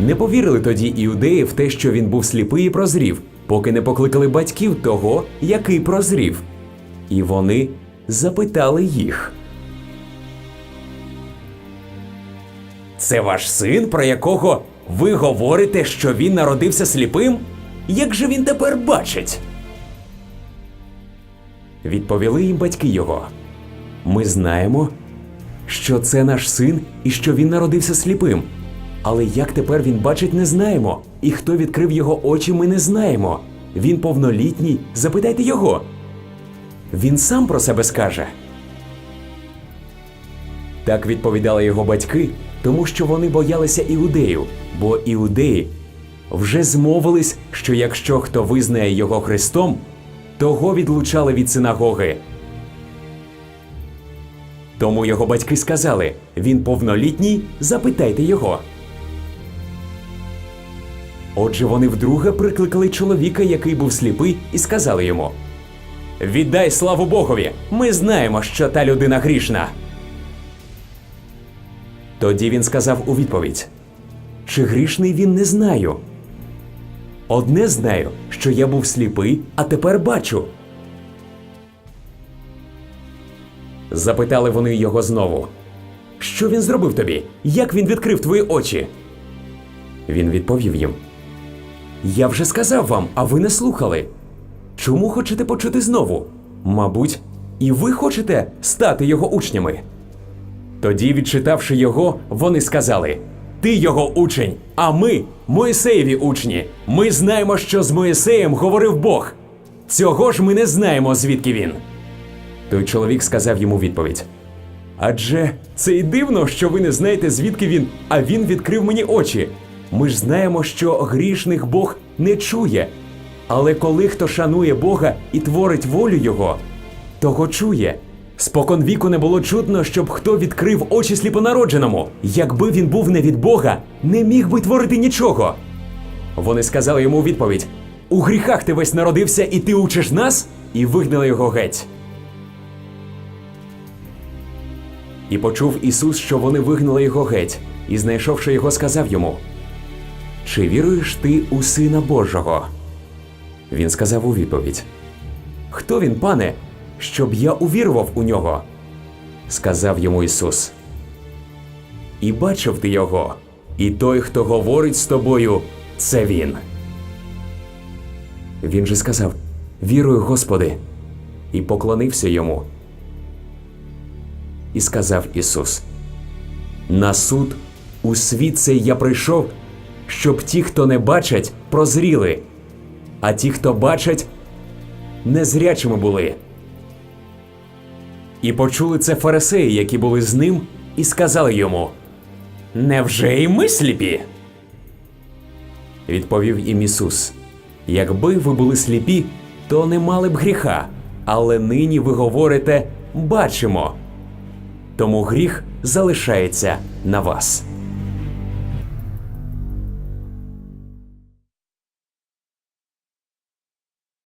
Не повірили тоді іудеї в те, що він був сліпий і прозрів, поки не покликали батьків того, який прозрів. І вони запитали їх. Це ваш син, про якого ви говорите, що він народився сліпим? Як же він тепер бачить? Відповіли їм батьки його. Ми знаємо, що це наш син і що він народився сліпим. Але як тепер він бачить, не знаємо. І хто відкрив його очі, ми не знаємо. Він повнолітній, запитайте його. Він сам про себе скаже. Так відповідали його батьки, тому що вони боялися іудеїв, бо іудеї вже змовились, що якщо хто визнає його Христом, того відлучали від синагоги. Тому його батьки сказали: він повнолітній, запитайте його. Отже, вони вдруге прикликали чоловіка, який був сліпий, і сказали йому: Віддай славу Богові! Ми знаємо, що та людина грішна. Тоді він сказав у відповідь: Чи грішний він не знаю? Одне знаю, що я був сліпий, а тепер бачу. Запитали вони його знову. Що він зробив тобі? Як він відкрив твої очі? Він відповів їм: Я вже сказав вам, а ви не слухали. Чому хочете почути знову? Мабуть, і ви хочете стати його учнями. Тоді, відчитавши його, вони сказали: Ти його учень, а ми Моїсеєві учні. Ми знаємо, що з Моїсеєм говорив Бог. Цього ж ми не знаємо, звідки він. Той чоловік сказав йому відповідь: Адже це й дивно, що ви не знаєте, звідки він, а він відкрив мені очі. Ми ж знаємо, що грішних Бог не чує. Але коли хто шанує Бога і творить волю Його, того чує. Спокон віку не було чутно, щоб хто відкрив очі сліпонародженому. Якби він був не від Бога, не міг би творити нічого. Вони сказали йому у відповідь: У гріхах ти весь народився, і ти учиш нас? І вигнали його геть. І почув Ісус, що вони вигнали його геть, і, знайшовши його, сказав йому: Чи віруєш ти у Сина Божого? Він сказав у відповідь: Хто він, пане, щоб я увірував у нього? Сказав йому Ісус. І бачив ти його, і той, хто говорить з тобою, це він. Він же сказав: Вірую, Господи, і поклонився йому. І сказав Ісус: На суд у світ цей я прийшов, щоб ті, хто не бачать, прозріли, а ті, хто бачать, незрячими були. І почули це фарисеї, які були з ним, і сказали йому: Невже і ми сліпі? Відповів їм Ісус: Якби ви були сліпі, то не мали б гріха, але нині ви говорите бачимо. Тому гріх залишається на вас.